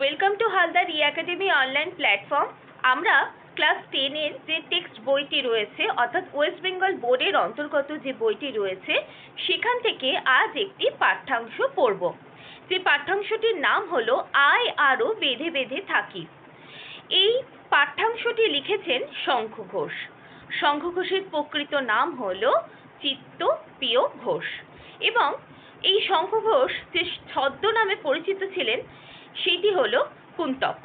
Welcome to Haldar E academy online platform আমরা class টেনের যে টেক্সট বইটি রয়েছে, অর্থাৎ ওয়েস্ট বেঙ্গল বোর্ডের অন্তর্গত যে বইটি রয়েছে, সেখান থেকে আজ একটি পাঠ্যাংশ পড়ব। যে পাঠ্যাংশটির নাম হলো, আয় আরও বেঁধে বেঁধে থাকি। এই পাঠ্যাংশটি লিখেছেন শঙ্খ ঘোষ। শঙ্খ ঘোষের প্রকৃত নাম হলো চিত্ত প্রিয় ঘোষ। এবং এই শঙ্খ ঘোষ যে ছদ্ম নামে পরিচিত ছিলেন সেটি হলো কুন্তক।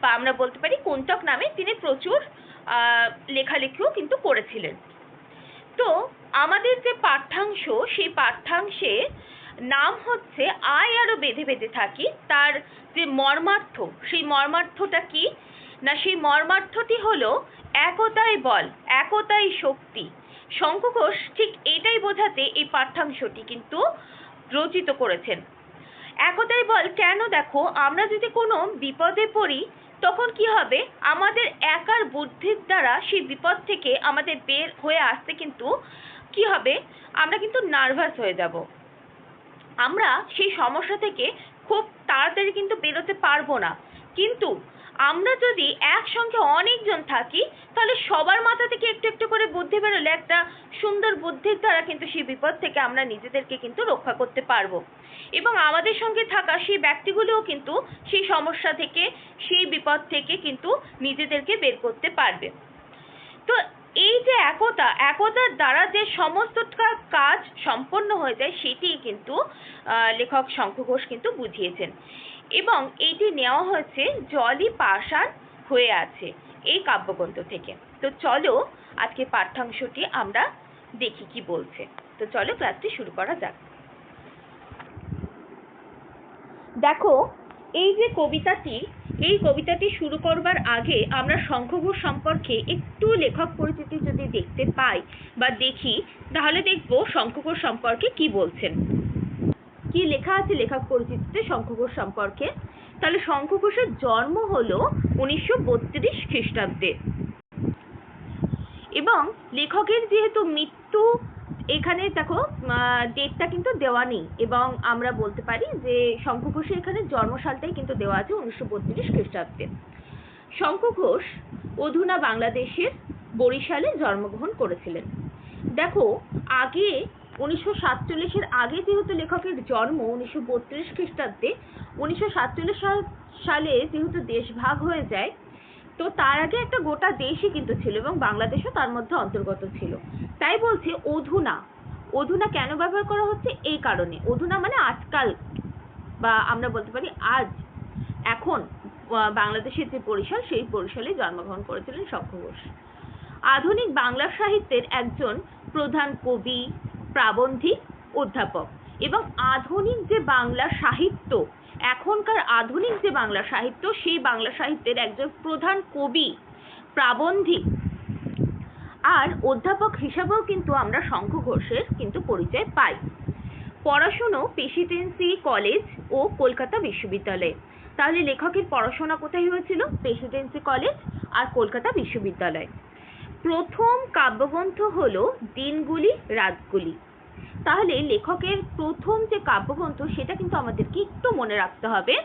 বা আমরা বলতে পারি কুন্তক নামে তিনি প্রচুর লেখালেখিও কিন্তু করেছিলেন। তো আমাদের যে পাঠ্যাংশ, সেই পাঠ্যাংশে নাম হচ্ছে আয় আরও বেঁধে বেঁধে থাকি, তার যে মর্মার্থ, সেই মর্মার্থটা কি? না, সেই মর্মার্থটি হলো একতাই বল একতাই শক্তি। শঙ্খ ঘোষ ঠিক এটাই বোঝাতে এই পাঠ্যাংশটি কিন্তু রচিত করেছেন। একতাই বল, কেন দেখো আমরা যদি কোনো বিপদে পড়ি, তখন কি হবে? আমাদের একার বুদ্ধির দ্বারা সেই বিপদ থেকে আমাদের বের হয়ে আসতে কিন্তু কি হবে? আমরা কিন্তু নার্ভাস হয়ে যাব। আমরা সেই সমস্যা থেকে খুব তাড়াতাড়ি কিন্তু বেরোতে পারব না। কিন্তু আমরা যদি একসঙ্গে অনেকজন থাকি, তাহলে সবার মাথা থেকে একটু একটু করে বুদ্ধি বেরোলে একটা সুন্দর বুদ্ধির দ্বারা কিন্তু সেই বিপদ থেকে আমরা নিজেদেরকে কিন্তু রক্ষা করতে পারব। এবং আমাদের সঙ্গে থাকা সেই ব্যক্তিগুলোও কিন্তু সেই সমস্যা থেকে, সেই বিপদ থেকে কিন্তু নিজেদেরকে বের করতে পারবে। তো এই যে একতা, একতার দ্বারা যে সমস্ত কাজ সম্পন্ন হয়ে যায় সেটি কিন্তু লেখক শঙ্খ ঘোষ কিন্তু বুঝিয়েছেন। এবং এইটি নেওয়া হয়েছে জলই পাষাণ হয়ে আছে এই কাব্যগ্রন্থ থেকে। তো চলো আজকে পাঠ্যাংশটি আমরা দেখি কি বলছে। তো চলো ক্লাসটি শুরু করা যাক। দেখো, এই যে কবিতাটি, এই কবিতাটি শুরু করবার আগে আমরা শঙ্খঘোষ সম্পর্কে একটু লেখক পরিচিতি যদি দেখতে পাই বা দেখি, তাহলে দেখব শঙ্খঘোষ সম্পর্কে কি বলছেন। কি লেখা আছে? লেখক পরিচিতিতে শঙ্খঘোষ সম্পর্কে। তাহলে শঙ্খঘোষের জন্ম হলো উনিশশো বত্রিশ খ্রিস্টাব্দে। এবং লেখকের যেহেতু মৃত্যু, এখানে দেখো ডেটটা কিন্তু দেওয়া নেই। এবং আমরা বলতে পারি যে শঙ্খ ঘোষের এখানে জন্মসালটাই কিন্তু দেওয়া আছে উনিশশো বত্রিশ খ্রিস্টাব্দে। শঙ্খ অধুনা বাংলাদেশের বরিশালে জন্মগ্রহণ করেছিলেন। দেখো, আগে উনিশশো সাতচল্লিশের আগে যেহেতু লেখকের জন্ম উনিশশো বত্রিশ খ্রিস্টাব্দে, উনিশশো সাতচল্লিশ সাল- সালে যেহেতু দেশ ভাগ হয়ে যায়, তো তার আগে একটা গোটা দেশই কিন্তু ছিল এবং বাংলাদেশও তার মধ্যে অন্তর্গত ছিল। তাই বলছে অধুনা। অধুনা কেন ব্যবহার করা হচ্ছে? এই কারণে। অধুনা মানে আজকাল বা আমরা বলতে পারি আজ। এখন বাংলাদেশের যে বরিশাল, সেই বরিশালে জন্মগ্রহণ করেছিলেন শঙ্খ ঘোষ। আধুনিক বাংলা সাহিত্যের একজন প্রধান কবি প্রাবন্ধিক অধ্যাপক। এবং আধুনিক যে বাংলা সাহিত্য, এখনকার আধুনিক যে বাংলা সাহিত্য, সেই বাংলা সাহিত্যের একজন প্রধান কবি প্রাবন্ধিক। আর অধ্যাপক হিসাবেও কিন্তু আমরা শঙ্খ ঘোষের কিন্তু পরিচয় পাই। পড়াশুনো প্রেসিডেন্সি কলেজ ও কলকাতা বিশ্ববিদ্যালয়ে। তাহলে লেখকের পড়াশোনা কোথায় হয়েছিল? প্রেসিডেন্সি কলেজ আর কলকাতা বিশ্ববিদ্যালয়। প্রথম কাব্যগ্রন্থ হল দিনগুলি, রাতগুলি। তাহলে লেখকের প্রথম যে কাব্যগ্রন্থ, সেটা কিন্তু আমাদেরকে একটু মনে রাখতে হবে।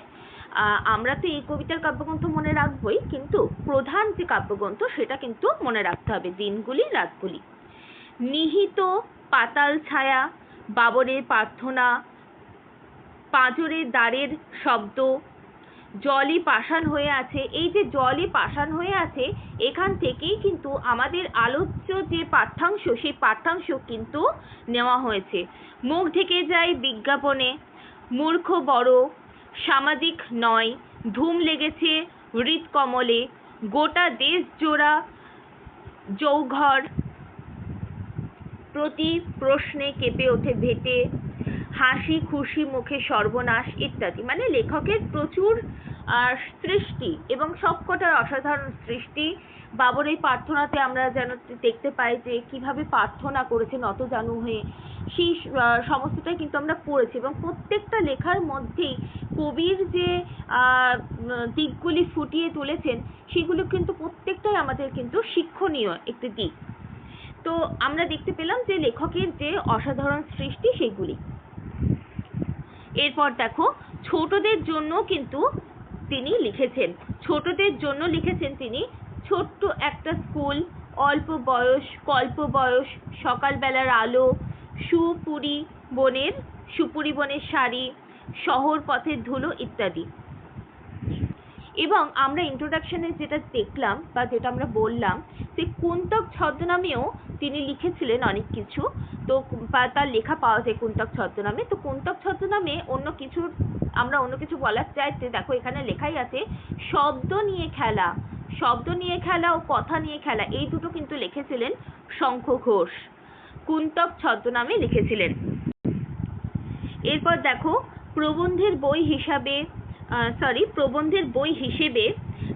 আমরা তো এই কবিতার কাব্যগ্রন্থ মনে রাখবই, কিন্তু প্রধান যে কাব্যগ্রন্থ, সেটা কিন্তু মনে রাখতে হবে, দিনগুলি, রাতগুলি। নিহিত পাতাল ছায়া, বাবরের প্রার্থনা, পাঁজরের দ্বারের শব্দ জলই পাষাণ হয়ে আছে। এই যে জলই পাষাণ হয়ে আছে, এখান থেকেই কিন্তু আমাদের আলোচ্য যে পাঠ্যাংশ, সেই পাঠ্যাংশ কিন্তু নেওয়া হয়েছে। মুখ ঢেকে যায় বিজ্ঞাপনে। মূর্খ বড়, সামাজিক নয়, ধুম লেগেছে হৃদকমলে গোটা দেশ জোড়া জৌঘর প্রতি প্রশ্নে কেঁপে ওঠে ভেটে। হাসি, খুশি, মুখে সর্বনাশ ইত্যাদি। মানে লেখকের প্রচুর সৃষ্টি এবং সবকটার অসাধারণ সৃষ্টি। বাবর এই প্রার্থনাতে আমরা যেন দেখতে পাই যে কীভাবে প্রার্থনা করেছে নত জানু হয়ে। সেই সমস্তটাই কিন্তু আমরা পড়েছি এবং প্রত্যেকটা লেখার মধ্যেই কবির যে দিকগুলি ফুটিয়ে তুলেছেন, সেগুলো কিন্তু প্রত্যেকটাই আমাদের কিন্তু শিক্ষণীয় একটি দিক। তো আমরা দেখতে পেলাম যে লেখকের যে অসাধারণ সৃষ্টি সেগুলি। এরপর দেখো, ছোটদের জন্য কিন্তু তিনি লিখেছেন। ছোটদের জন্য লিখেছেন তিনি, ছোট্ট একটা স্কুল, অল্প বয়স, কল্প বয়স, সকালবেলার আলো, সুপুরি বনের সুপুরি বনের শাড়ি, শহর পথের ধুলো ইত্যাদি। এবং আমরা ইন্ট্রোডাকশনে যেটা দেখলাম বা যেটা আমরা বললাম, যে কুন্তক ছদ্মনামেও তিনি লিখেছিলেন অনেক কিছু। তো বা তার লেখা পাওয়া যায় কুন্তক ছদ্মনামে। তো কুন্তক ছদ্মনামে অন্য কিছুর আমরা অন্য কিছু বলার চাইতে দেখো এখানে লেখাই আছে, শব্দ নিয়ে খেলা, শব্দ নিয়ে খেলা ও কথা নিয়ে খেলা এই দুটো কিন্তু লিখেছিলেন শঙ্খ ঘোষ। কুন্তক ছদ্মনামে লিখেছিলেন। এরপর দেখো, প্রবন্ধের বই হিসাবে সরি প্রবন্ধের বই হিসেবে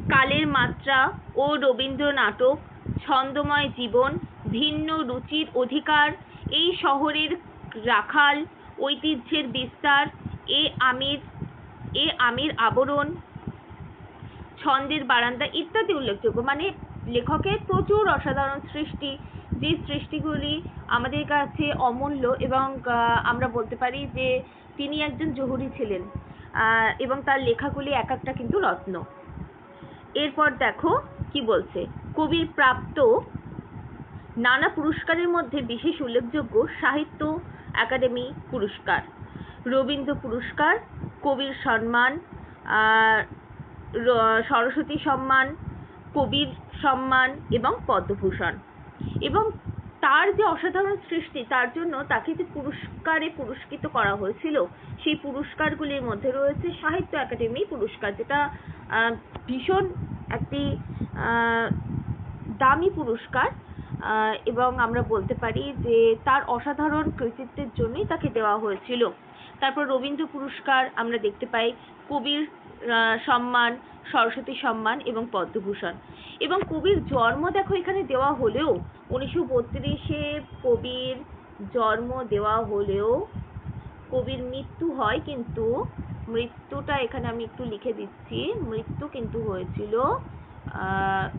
কালের মাত্রা ও রবীন্দ্র নাটক ছন্দময় জীবন ভিন্ন রুচির অধিকার এই শহরের রাখাল ঐতিহ্যের বিস্তার এ আমির এ আমির আবরণ ছন্দের বারান্দা ইত্যাদি উল্লেখযোগ্য। মানে লেখকের প্রচুর অসাধারণ সৃষ্টি। যে সৃষ্টিগুলি আমাদের কাছে অমূল্য এবং আহ, আমরা বলতে পারি যে তিনি একজন জহুরি ছিলেন। এবং তার লেখাগুলি এক একটা কিন্তু রত্ন। এরপর দেখো কি বলছে, কবির প্রাপ্ত নানা পুরস্কারের মধ্যে বিশেষ উল্লেখযোগ্য সাহিত্য একাডেমি পুরস্কার, রবীন্দ্র পুরস্কার, কবির সম্মান সরস্বতী সম্মান, কবির সম্মান এবং পদ্মভূষণ। এবং তার যে অসাধারণ সৃষ্টি, তার জন্য তাকে যে পুরস্কারে পুরস্কৃত করা হয়েছিল, সেই পুরস্কারগুলির মধ্যে রয়েছে সাহিত্য একাডেমি পুরস্কার, যেটা ভীষণ একটি দামি পুরস্কার এবং আমরা বলতে পারি যে তার অসাধারণ কৃতিত্বের জন্যই তাকে দেওয়া হয়েছিল। তারপর রবীন্দ্র পুরস্কার আমরা দেখতে পাই কবির সম্মান, সরস্বতী সম্মান এবং পদ্মভূষণ। এবং কবির জন্ম দেখো এখানে দেওয়া হলেও, উনিশশো বত্রিশে কবির জন্ম দেওয়া হলেও কবির মৃত্যু হয় কিন্তু মৃত্যুটা এখানে আমি একটু লিখে দিচ্ছি, মৃত্যু কিন্তু হয়েছিল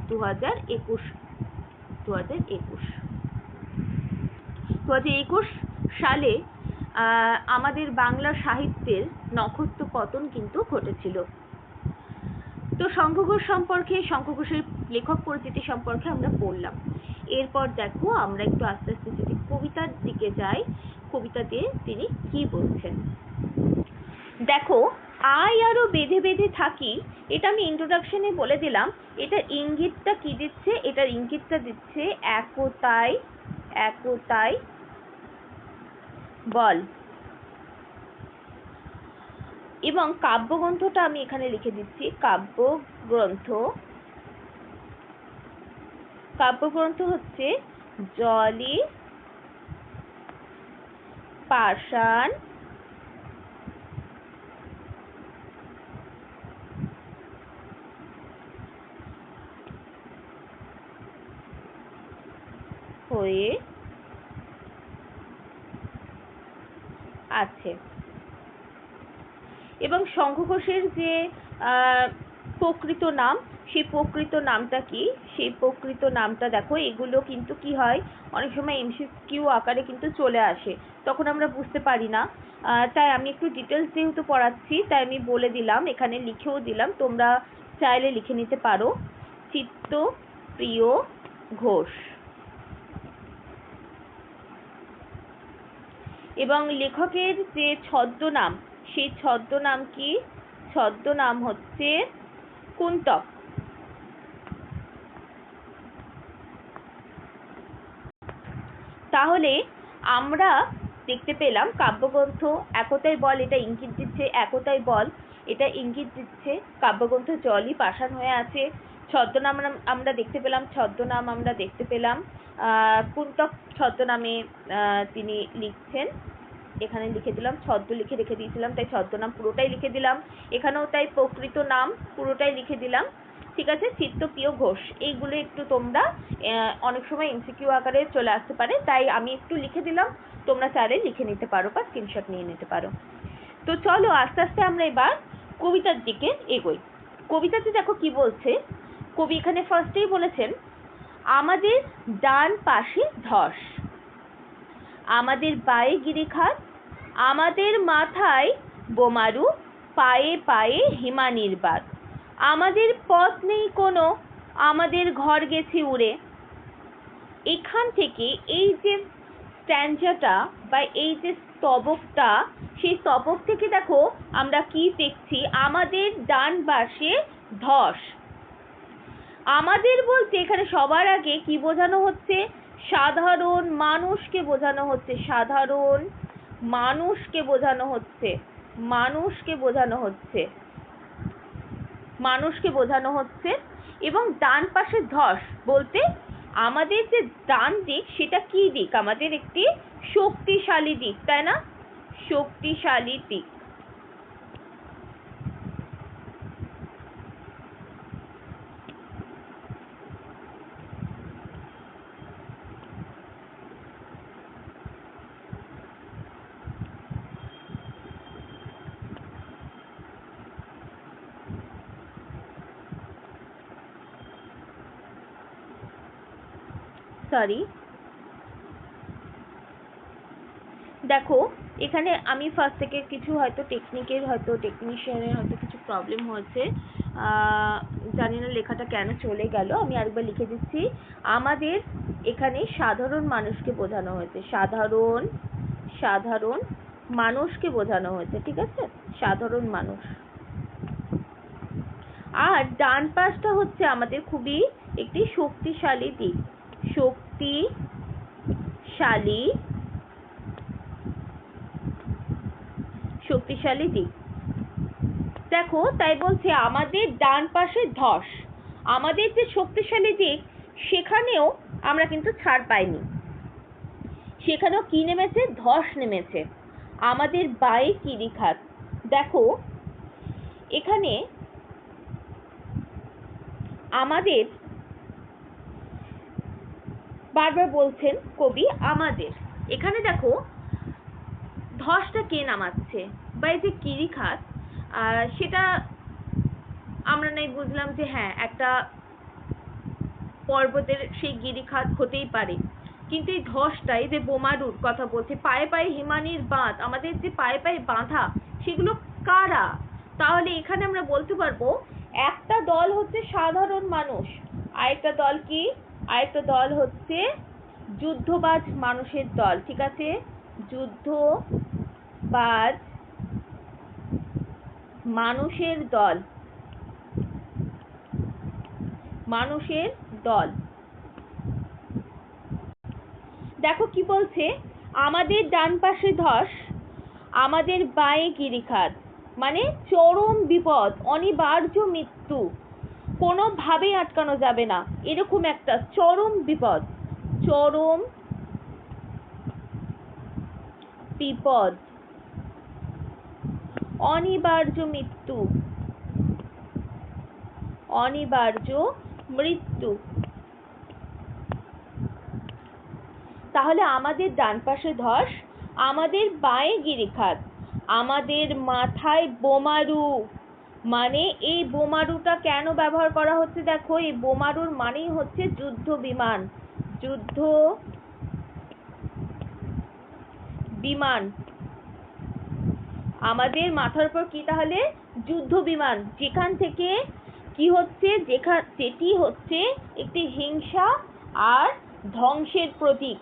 দু হাজার একুশ দু হাজার একুশ। দু হাজার একুশ সালে আমাদের বাংলা সাহিত্যের নক্ষত্র পতন কিন্তু ঘটেছিল। তো শঙ্খ ঘোষ সম্পর্কে শঙ্খ ঘোষের লেখক পরিচিতি সম্পর্কে আমরা পড়লাম। এরপর দেখো, আমরা একটু আস্তে আস্তে যদি কবিতার দিকে যাই, কবিতাতে তিনি কি বলছেন? দেখো আই আরও বেঁধে বেঁধে থাকি, এটা আমি ইন্ট্রোডাকশনে বলে দিলাম। এটার ইঙ্গিতটা কি দিচ্ছে? এটার ইঙ্গিতটা দিচ্ছে একতাই একতাই বল। এবং কাব্যগ্রন্থটা আমি এখানে লিখে দিচ্ছি। কাব্যগ্রন্থ। কাব্যগ্রন্থ হচ্ছে জলি পাষাণ হয়ে আছে। এবং শঙ্খ ঘোষের যে আহ, প্রকৃত নাম সেই প্রকৃত নামটা কি? সেই প্রকৃত নামটা দেখো এগুলো কিন্তু কি হয়? অনেক সময় এমসিকিউ আকারে কিন্তু চলে আসে। তখন আমরা বুঝতে পারি না। তাই আমি একটু ডিটেলস যেহেতু পড়াচ্ছি তাই আমি বলে দিলাম এখানে লিখেও দিলাম তোমরা চাইলে লিখে নিতে পারো। চিত্ত প্রিয় ঘোষ। এবং লেখকের যে ছদ্মনাম, সেই ছদ্মনাম কি? ছদ্মনাম হচ্ছে কুন্তক। তাহলে আমরা দেখতে পেলাম কাব্যগ্রন্থ একতাই বল, এটা ইঙ্গিত দিচ্ছে একতাই বল, এটা ইঙ্গিত দিচ্ছে কাব্যগ্রন্থ জলই পাষাণ হয়ে আছে। ছদ্মনাম আমরা- দেখতে পেলাম ছদ্মনাম আমরা দেখতে পেলাম। আহ, কুন্তক ছদ্মনামে আহ, তিনি লিখছেন। এখানে লিখে দিলাম ছদ্ম লিখে রেখে দিয়েছিলাম তাই ছদ্মনাম পুরোটাই লিখে দিলাম। এখানেও তাই প্রকৃত নাম পুরোটাই লিখে দিলাম। ঠিক আছে চিত্তপ্রিয় ঘোষ এইগুলো একটু তোমরা আহ, অনেক সময় এমসিকিউ আকারে চলে আসতে পারে তাই আমি একটু লিখে দিলাম। তোমরা চাইলে লিখে নিতে পারো বা স্ক্রিনশট নিয়ে নিতে পারো। তো চলো আস্তে আস্তে আমরা এবার কবিতার দিকে এগোই। কবিতাতে দেখো কি বলছে কবি এখানে ফার্স্টেই বলেছেন, আমাদের ডান পাশে ধস, আমাদের পায়ে গিরিখাত, আমাদের মাথায় বোমারু, পায়ে পায়ে হিমানির্বাত। আমাদের পথ নেই কোনো, আমাদের ঘর গেছে উড়ে। এখান থেকে এই যে স্ট্যান্ডাটা বা এই যে স্তবকটা, সেই স্তবক থেকে দেখো আমরা কি দেখছি? আমাদের ডান পাশে ধস। আমাদের বলতে এখানে সবার আগে কি বোঝানো হচ্ছে? সাধারণ মানুষকে বোঝানো হচ্ছে। সাধারণ মানুষকে বোঝানো হচ্ছে। মানুষকে বোঝানো হচ্ছে। মানুষকে বোঝানো হচ্ছে। এবং ডান পাশে ধস বলতে আমাদের যে ডান দিক, সেটা কি দিক? আমাদের একটি শক্তিশালী দিক, তাই না? শক্তিশালী দিক। সরি দেখো, এখানে আমি ফার্স্ট থেকে কিছু হয়তো টেকনিকের হয়তো টেকনিশিয়ানের হয়তো কিছু প্রবলেম হয়েছে। জানি না লেখাটা কেন চলে গেল, আমি আরেকবার লিখে দিচ্ছি। আমাদের এখানে সাধারণ মানুষকে বোঝানো হয়েছে। সাধারণ সাধারণ মানুষকে বোঝানো হয়েছে, ঠিক আছে? সাধারণ মানুষ। আর ডান পাশটা হচ্ছে আমাদের খুবই একটি শক্তিশালী দিক। শক্তিশালী শক্তিশালী দিক। দেখো, তাই বলছে, আমাদের ডান পাশে ধস। আমাদের যে শক্তিশালী দিক, সেখানেও আমরা কিন্তু ছাড় পাইনি। সেখানেও কি নেমেছে? ধস নেমেছে। আমাদের বায়ে কিরিখাত দেখো, এখানে আমাদের বারবার বলছেন কবি আমাদের। এখানে দেখো, ধসটা কে নামাচ্ছে? বা এই যে কিরিখাত সেটা আমরা নাই বুঝলাম যে হ্যাঁ একটা পর্বতের সেই গিরিখাত হতেই পারে। কিন্তু এই ধসটা, এই যে বোমারুর কথা বলছে, পায়ে পায়ে হিমানির বাঁধ, আমাদের যে পায়ে পায়ে বাঁধা, সেগুলো কারা? তাহলে এখানে আমরা বলতে পারব, একটা দল হচ্ছে সাধারণ মানুষ। আরেকটা দল কি? আরেকটা দল হচ্ছে যুদ্ধবাজ মানুষের দল, ঠিক আছে? যুদ্ধবাজ মানুষের দল। মানুষের দল। দেখো কি বলছে? আমাদের ডান পাশে ধস, আমাদের বাঁয়ে গিরিখাত মানে চরম বিপদ, অনিবার্য মৃত্যু। কোনোভাবেই আটকানো যাবে না। এরকম একটা চরম বিপদ। চরম বিপদ। অনিবার্য মৃত্যু। অনিবার্য মৃত্যু। তাহলে আমাদের ডান পাশে ধস, আমাদের বাঁয়ে গিরিখাত, আমাদের মাথায় বোমারু। মানে এই বোমারুটা কেন ব্যবহার করা হচ্ছে? দেখো, এই বোমারুর মানেই হচ্ছে যুদ্ধ বিমান। যুদ্ধ বিমান। আমাদের মাথার উপর কি তাহলে? যুদ্ধ বিমান। যেখান থেকে কি হচ্ছে? যেখান, যেটি হচ্ছে একটি হিংসা আর ধ্বংসের প্রতীক।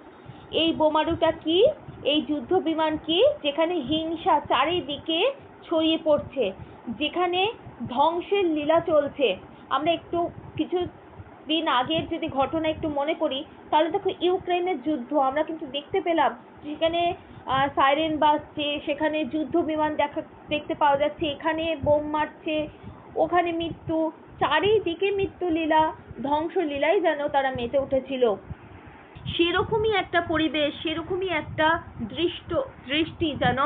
এই বোমারুটা কি? এই যুদ্ধ বিমান কি? যেখানে হিংসা চারিদিকে ছড়িয়ে পড়ছে। যেখানে ধ্বংসের লীলা চলছে। আমরা একটু কিছু দিন আগের যদি ঘটনা একটু মনে করি, তাহলে দেখো ইউক্রেনের যুদ্ধ, আমরা কিন্তু দেখতে পেলাম সেখানে সাইরেন বাজছে, সেখানে যুদ্ধ বিমান দেখা, দেখতে পাওয়া যাচ্ছে, এখানে বোম মারছে, ওখানে মৃত্যু, চারিদিকে মৃত্যু লীলা, ধ্বংস লীলাই যেন তারা মেতে উঠেছিল। সেরকমই একটা পরিবেশ, সেরকমই একটা দৃষ্ট, দৃষ্টি যেন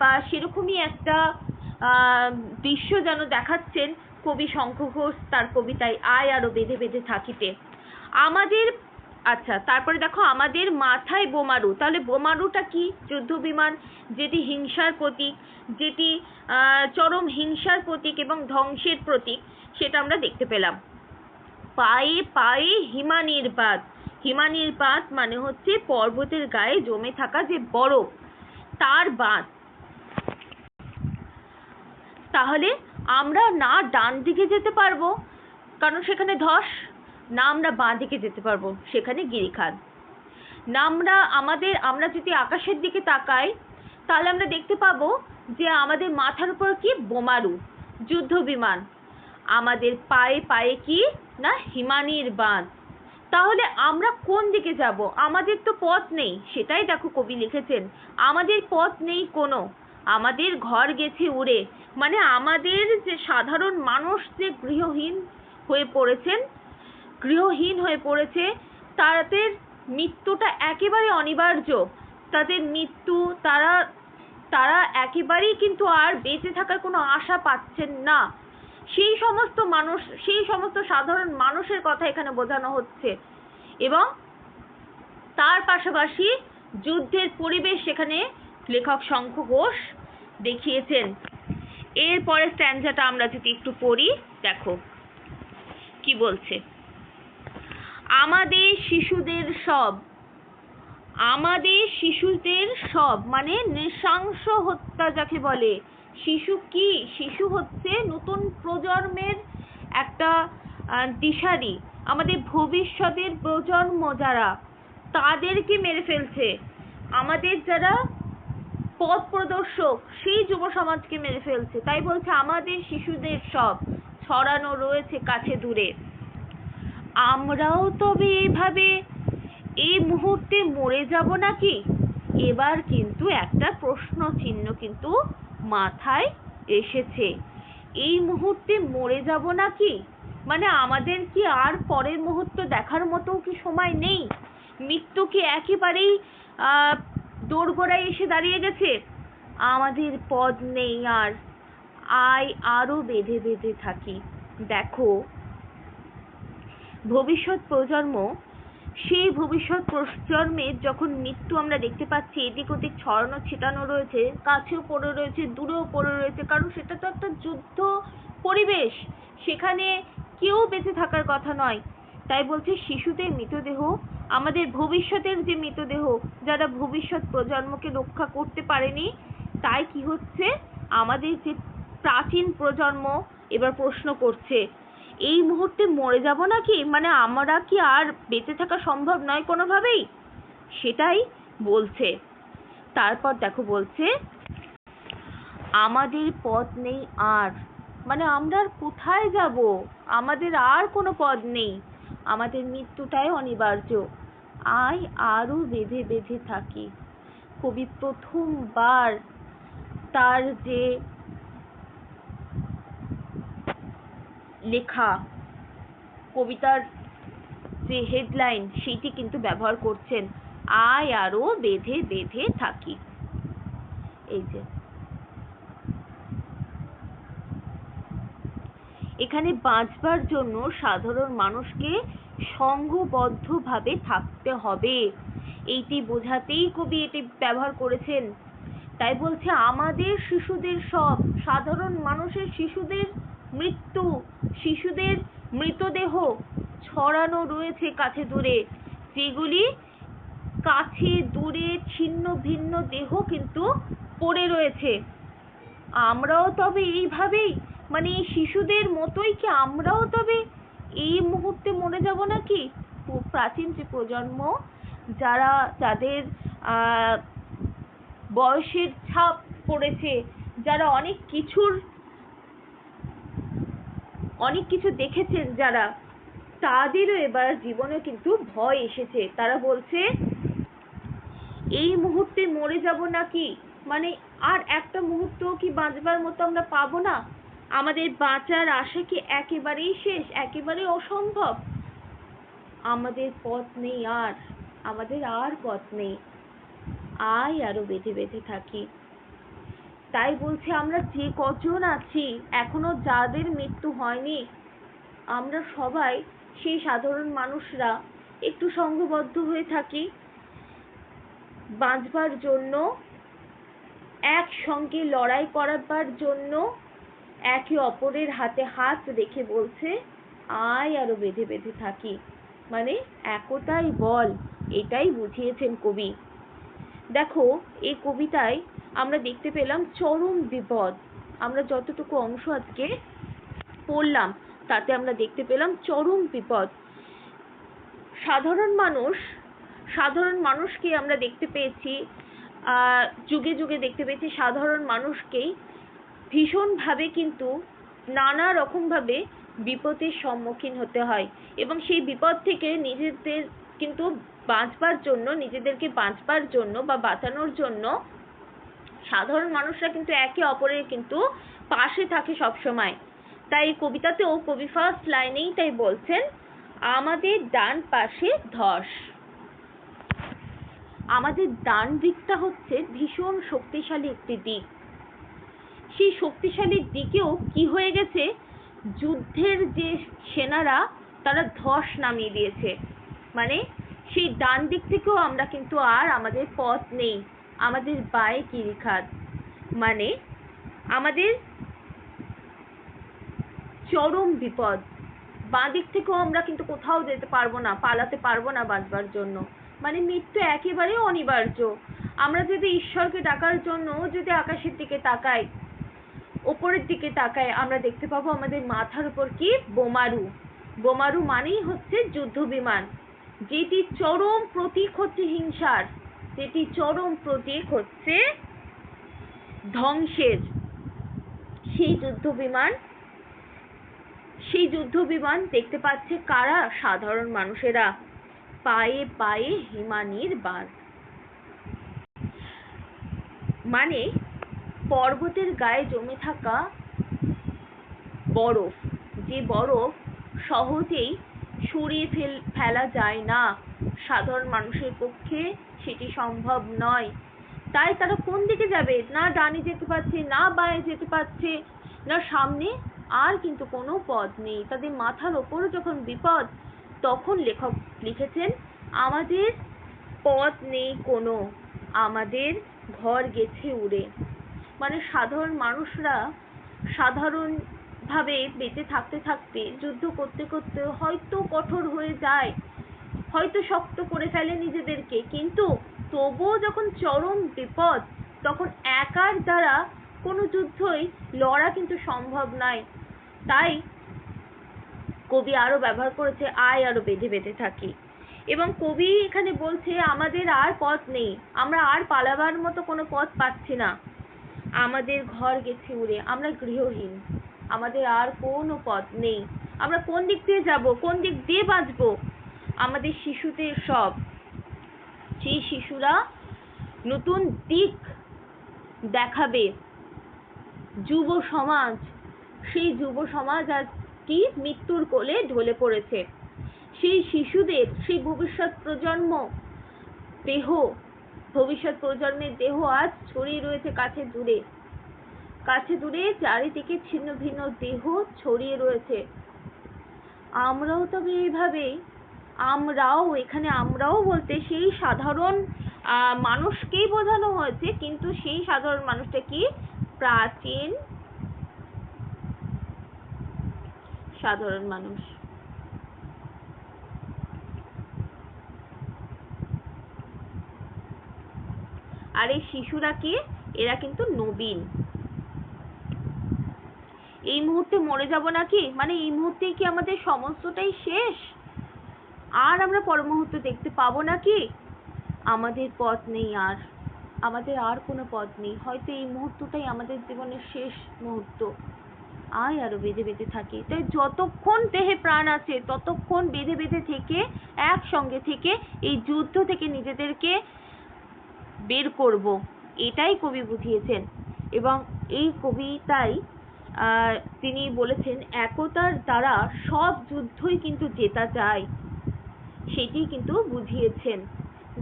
বা সেরকমই একটা আহ, দৃশ্য যেন দেখাচ্ছেন কবি শঙ্খ ঘোষ তার কবিতায় আয় আরও বেঁধে বেঁধে থাকিতে। আমাদের আচ্ছা তারপরে দেখো আমাদের মাথায় বোমারু। তাহলে বোমারুটা কি? যুদ্ধ বিমান যেটি হিংসার প্রতীক যেটি আহ, চরম হিংসার প্রতীক এবং ধ্বংসের প্রতীক সেটা আমরা দেখতে পেলাম। পায়ে পায়ে হিমানির্বাত। হিমানির্বাত মানে হচ্ছে পর্বতের গায়ে জমে থাকা যে বরফ তার বাঁধ। তাহলে আমরা না ডান দিকে যেতে পারব, কারণ সেখানে ধস, না আমরা বাঁ দিকে যেতে পারব, সেখানে গিরিখাত। না আমরা আমাদের, আমরা যদি আকাশের দিকে তাকাই, তাহলে আমরা দেখতে পাবো যে আমাদের মাথার উপর কি? বোমারু, যুদ্ধ বিমান। আমাদের পায়ে পায়ে কি? না, হিমানির বাঁধ। তাহলে আমরা কোন দিকে যাব? আমাদের তো পথ নেই, সেটাই দেখো কবি লিখেছেন। আমাদের পথ নেই কোনো। আমাদের ঘর গেছে উড়ে। মানে আমাদের যে সাধারণ মানুষ যে গৃহহীন হয়ে পড়েছেন, গৃহহীন হয়ে পড়েছে, তাদের মৃত্যুটা একেবারে অনিবার্য। তাদের মৃত্যু, তারা তারা একেবারেই কিন্তু আর বেঁচে থাকার কোনো আশা পাচ্ছেন না। সেই সমস্ত মানুষ, সেই সমস্ত সাধারণ মানুষের কথা এখানে বোঝানো হচ্ছে। এবং তার পাশাপাশি যুদ্ধের পরিবেশ সেখানে লেখক শঙ্খ ঘোষ দেখিয়েছেন। এরপরে স্ট্যান্ডাটা আমরা যদি একটু পড়ি, দেখো। কি বলছে? আমাদের শিশুদের সব, আমাদের শিশুদের সব মানে নৃশংস হত্যা যাকে বলে, শিশু কি? শিশু হচ্ছে নতুন প্রজন্মের একটা দিশারি। আমাদের ভবিষ্যতের প্রজন্ম যারা, তাদেরকে মেরে ফেলছে। আমাদের যারা পথ প্রদর্শক সেই যুব সমাজকে মেরে ফেলছে। তাই বলছে, আমাদের শিশুদের সব ছড়ানো রয়েছে কাছে দূরে। আমরাও তবে এইভাবে এই মুহূর্তে মরে যাব নাকি? এবার কিন্তু একটা প্রশ্ন চিহ্ন কিন্তু মাথায় এসেছে। এই মুহূর্তে মরে যাব নাকি? মানে আমাদের কি আর পরের মুহূর্ত দেখার মতো কি সময় নেই? মৃত্যু কি একেবারেই, আহ দোরগোড়ায় এসে দাঁড়িয়ে গেছে। আমাদের পদ নেই আর, আয় আরও বেঁধে বেঁধে থাকি। দেখো, ভবিষ্যৎ প্রজন্ম, সেই ভবিষ্যৎ প্রজন্মের যখন মৃত্যু আমরা দেখতে পাচ্ছি, এদিক ওদিক ছড়ানো ছিটানো রয়েছে, কাছেও পড়ে রয়েছে, দূরেও পড়ে রয়েছে, কারণ সেটা তো একটা যুদ্ধ পরিবেশ। সেখানে কেউ বেঁচে থাকার কথা নয়। তাই বলছে শিশুদের মৃতদেহ আমাদের ভবিষ্যতের যে মৃতদেহ, যারা ভবিষ্যৎ প্রজন্মকে রক্ষা করতে পারেনি, তাই কি হচ্ছে? আমাদের যে প্রাচীন প্রজন্ম এবার প্রশ্ন করছে, এই মুহূর্তে মরে যাব নাকি? মানে আমরা কি আর বেঁচে থাকা সম্ভব নয় কোনোভাবেই? সেটাই বলছে। তারপর দেখো বলছে, আমাদের পথ নেই আর। মানে আমরা আর কোথায় যাব? আমাদের আর কোনো পথ নেই। আমাদের মৃত্যুটাই অনিবার্য। আয় আরও বেঁধে বেঁধে থাকি। কবি প্রথমবার তার যে লেখা, কবিতার যে হেডলাইন সেইটি কিন্তু ব্যবহার করছেন। আয় আরও বেঁধে বেঁধে থাকি। এই যে। এখানে বাঁচবার জন্য সাধারণ মানুষকে সংঘবদ্ধভাবে থাকতে হবে। এইটি বোঝাতেই কবি এটি ব্যবহার করেছেন। তাই বলছে, আমাদের শিশুদের সব, সাধারণ মানুষের শিশুদের মৃত্যু, শিশুদের মৃতদেহ ছড়ানো রয়েছে কাছে দূরে। যেগুলি কাছে দূরে ছিন্ন ভিন্ন দেহ কিন্তু পড়ে রয়েছে। আমরাও তবে এইভাবেই মানে এই শিশুদের মতোই কি আমরাও তবে এই মুহূর্তে মরে যাব নাকি? প্রাচীন যে প্রজন্ম, যারা যাদের, আহ, বয়সের ছাপ পড়েছে, যারা অনেক কিছুর, অনেক কিছু দেখেছেন যারা, তাদেরও এবার জীবনে কিন্তু ভয় এসেছে। তারা বলছে, এই মুহূর্তে মরে যাব নাকি? মানে আর একটা মুহূর্ত কি বাঁচবার মতো আমরা পাবো না? আমাদের বাঁচার আশা কি একেবারেই শেষ একেবারে অসম্ভব? আমাদের পথ নেই আর, আমাদের আর পথ নেই। আয় আরও বেঁধে বেঁধে থাকি। তাই বলছি আমরা যে কজন আছি, এখনও যাদের মৃত্যু হয়নি, আমরা সবাই সেই সাধারণ মানুষরা, একটু সংঘবদ্ধ হয়ে থাকি। বাঁচবার জন্য, একসঙ্গে লড়াই করাবার জন্য একে অপরের হাতে হাত রেখে বলছে, আয় আরও বেঁধে বেঁধে থাকি। মানে একতাই বল, এটাই বুঝিয়েছেন কবি। দেখো, এই কবিতায় আমরা দেখতে পেলাম চরম বিপদ। আমরা যতটুকু অংশ আজকে পড়লাম, তাতে আমরা দেখতে পেলাম চরম বিপদ। সাধারণ মানুষ, সাধারণ মানুষকে আমরা দেখতে পেয়েছি যুগে যুগে দেখতে পেয়েছি সাধারণ মানুষকেই ভীষণভাবে কিন্তু নানা রকমভাবে বিপদের সম্মুখীন হতে হয় এবং সেই বিপদ থেকে নিজেদের কিন্তু বাঁচবার জন্য, নিজেদেরকে বাঁচবার জন্য বা বাঁচানোর জন্য সাধারণ মানুষরা কিন্তু একে অপরের কিন্তু পাশে থাকে সব সময় তাই কবিতাতেও কবি ফার্স্ট লাইনেই তাই বলছেন, আমাদের ডান পাশে ধস। আমাদের ডান দিকটা হচ্ছে ভীষণ শক্তিশালী একটি দিক। সেই শক্তিশালী দিকেও কি হয়ে গেছে? যুদ্ধের যে সেনারা, তারা ধস নামিয়ে দিয়েছে। মানে সেই ডান দিক থেকেও আমরা কিন্তু আর আমাদের পথ নেই। আমাদের বায়ে কিরিখাত মানে আমাদের চরম বিপদ। বাঁ দিক থেকেও আমরা কিন্তু কোথাও যেতে পারব না, পালাতে পারব না বাঁচবার জন্য। মানে মৃত্যু একেবারে অনিবার্য। আমরা যদি ঈশ্বরকে ডাকার জন্য যদি আকাশের দিকে তাকাই ওপরের দিকে তাকাই আমরা দেখতে পাবো আমাদের মাথার উপর কি? বোমারু। বোমারু মানেই হচ্ছে যুদ্ধ বিমান যেটি চরম প্রতীক হচ্ছে হিংসার। যেটি চরম প্রতীক হচ্ছে ধ্বংসের। সেই যুদ্ধ বিমান সেই যুদ্ধ বিমান দেখতে পাচ্ছে কারা? সাধারণ মানুষেরা। পায়ে পায়ে হিমানির বাঁধ। মানে পর্বতের গায়ে জমে থাকা বরফ। যে বরফ সহজেই সরিয়ে ফেল, ফেলা যায় না। সাধারণ মানুষের পক্ষে সেটি সম্ভব নয়। তাই তারা কোন দিকে যাবে? না ডানে যেতে পারছে, না বায়ে যেতে পারছে, না সামনে আর কিন্তু কোনো পথ নেই। তাদের মাথার ওপরও যখন বিপদ, তখন লেখক লিখেছেন, আমাদের পথ নেই কোনো। আমাদের ঘর গেছে উড়ে। মানে সাধারণ মানুষরা সাধারণ ভাবে বেঁচে থাকতে থাকতে, যুদ্ধ করতে করতে হয়তো কঠোর হয়ে যায়, হয়তো শক্ত করে ফেলে নিজেদেরকে। কিন্তু তবুও যখন চরম বিপদ, তখন একার দ্বারা কোনো যুদ্ধই লড়া কিন্তু সম্ভব নয়। তাই কবি আরও ব্যবহার করেছে, আয় আরও বেঁধে বেঁধে থাকি। এবং কবি এখানে বলছে, আমাদের আর পথ নেই। আমরা আর পালাবার মতো কোনো পথ পাচ্ছি না। আমাদের ঘর গেছে উড়ে, আমরা গৃহহীন। আমাদের আর কোনো পথ নেই। আমরা কোন দিক দিয়ে যাব, কোন দিক দিয়ে বাঁচবো? আমাদের শিশুদের সব। সেই শিশুরা নতুন দিক দেখাবে, যুব সমাজ, সেই যুব সমাজ আজ কি মৃত্যুর কোলে ঢলে পড়েছে। সেই শিশুদের, সেই ভবিষ্যৎ প্রজন্ম, দেহ ভবিষ্যৎ প্রজন্মের দেহ আজ ছড়িয়ে রয়েছে কাছে দূরে। কাছে দূরে চারিদিকে ছিন্ন ভিন্ন দেহ ছড়িয়ে রয়েছে। আমরাও তবে এইভাবেই আমরাও, এখানে আমরাও বলতে সেই সাধারণ আহ মানুষকেই বোঝানো হয়েছে, কিন্তু সেই সাধারণ মানুষটা কি? প্রাচীন সাধারণ মানুষ। আর এই শিশুরা কি? এরা কিন্তু নবীন। এই মুহূর্তে মরে যাব নাকি? মানে এই মুহূর্তেই কি আমাদের সমস্তটাই শেষ? আর আমরা পর মুহূর্তে দেখতে পাবো নাকি? আমাদের পথ নেই আর। আমাদের আর কোনো পথ নেই। হয়তো এই মুহূর্তটাই আমাদের জীবনের শেষ মুহূর্ত। আয় আরও বেঁধে বেঁধে থাকি। তাই যতক্ষণ দেহে প্রাণ আছে, ততক্ষণ বেঁধে বেঁধে থেকে, একসঙ্গে থেকে এই যুদ্ধ থেকে নিজেদেরকে বের করব। এটাই কবি বুঝিয়েছেন। এবং এই কবিতায় তিনি বলেছেন, একতার দ্বারা সব যুদ্ধই কিন্তু জেতা যায়। সেটি কিন্তু বুঝিয়েছেন।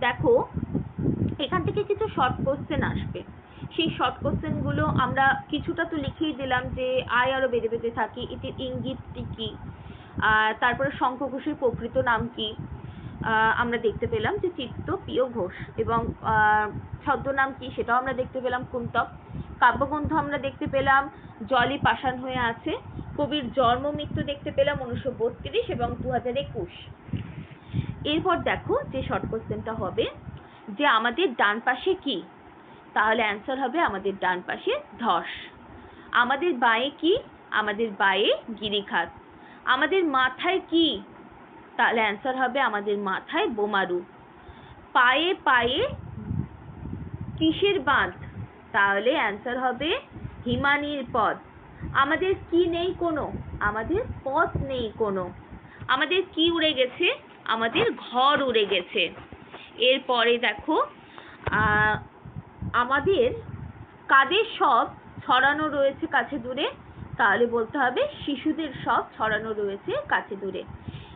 দেখো, এখান থেকে কিছু শর্ট কোশ্চেন আসবে। সেই শর্ট কোশ্চেনগুলো আমরা কিছুটা তো লিখেই দিলাম যে, আয় আরও বেঁধে বেঁধে থাকি, এটির ইঙ্গিতটি কি? তারপরে শঙ্খ ঘোষের প্রকৃত নাম কি? আমরা দেখতে পেলাম যে চিত্ত প্রিয় ঘোষ এবং ছদ্মনাম কি সেটাও আমরা দেখতে পেলাম কুন্তব কাব্যগ্রন্থ আমরা দেখতে পেলাম জলই পাষাণ হয়ে আছে। কবির জন্ম মৃত্যু দেখতে পেলাম উনিশশো বত্রিশ এবং দু হাজার একুশ। এরপর দেখো যে শর্ট কোশ্চেনটা হবে, যে আমাদের ডান পাশে কি? তাহলে অ্যান্সার হবে আমাদের ডান পাশে ধস। আমাদের বায়ে কি? আমাদের বায়ে গিরিখাত। আমাদের মাথায় কি? তাহলে অ্যান্সার হবে আমাদের মাথায় বোমারু। পায়ে পায়ে কিসের বাঁধ? তাহলে অ্যান্সার হবে হিমানির পথ। আমাদের কি নেই কোনো? আমাদের পথ নেই কোনো। আমাদের কি উড়ে গেছে? আমাদের ঘর উড়ে গেছে। এরপরে দেখো আমাদের কাদের সব ছড়ানো রয়েছে কাছে দূরে? তাহলে বলতে হবে শিশুদের সব ছড়ানো রয়েছে কাছে দূরে।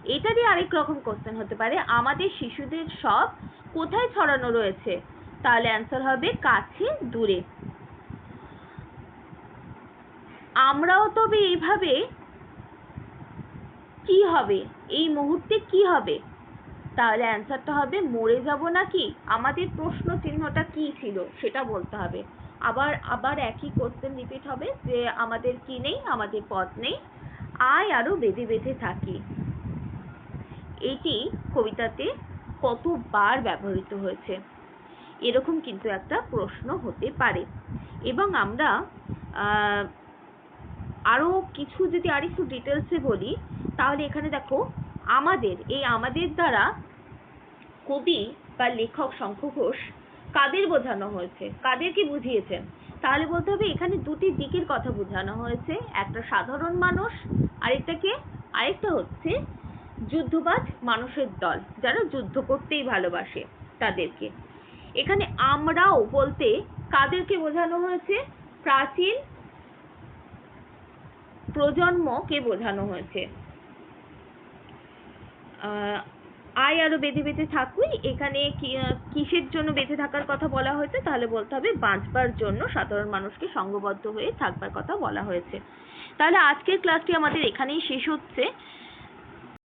এটারই আরেক রকম কোশ্চেন হতে পারে। আমাদের শিশুদের সব কোথায় ছড়ানো রয়েছে? তাহলে অ্যান্সার হবে কাছে দূরে। আমরাও তবে এইভাবে কি হবে? এই মুহূর্তে কি হবে? তাহলে অ্যান্সারটা হবে, মরে যাব নাকি? আমাদের প্রশ্ন চিহ্নটা কি ছিল সেটা বলতে হবে। আবার আবার একই কোশ্চেন রিপিট হবে যে আমাদের কি নেই? আমাদের পথ নেই। আয় আরও বেঁধে বেঁধে থাকি। এটি কবিতাতে কতবার ব্যবহৃত হয়েছে? এরকম কিন্তু একটা প্রশ্ন হতে পারে। এবং আমরা আহ, আরও কিছু যদি আর একটু ডিটেলসে বলি তাহলে এখানে দেখো আমাদের এই আমাদের দ্বারা কবি বা লেখক শঙ্খ ঘোষ কাদের বোঝানো হয়েছে? কাদেরকে বুঝিয়েছেন তাহলে বলতে হবে এখানে দুটি দিকের কথা বোঝানো হয়েছে। একটা সাধারণ মানুষ আরেকটাকে আরেকটা হচ্ছে যুদ্ধবাজ মানুষের দল যারা যুদ্ধ করতেই ভালোবাসে তাদেরকে। এখানে আমরাও বলতে কাদেরকে বোঝানো হয়েছে? প্রাচীন প্রজন্মকে বোঝানো হয়েছে। আহ, আয় আরও বেঁধে বেঁধে থাকুই। এখানে কিসের জন্য বেঁধে থাকার কথা বলা হয়েছে? তাহলে বলতে হবে বাঁচবার জন্য সাধারণ মানুষকে সংঘবদ্ধ হয়ে থাকবার কথা বলা হয়েছে। তাহলে আজকের ক্লাসটি আমাদের এখানেই শেষ হচ্ছে।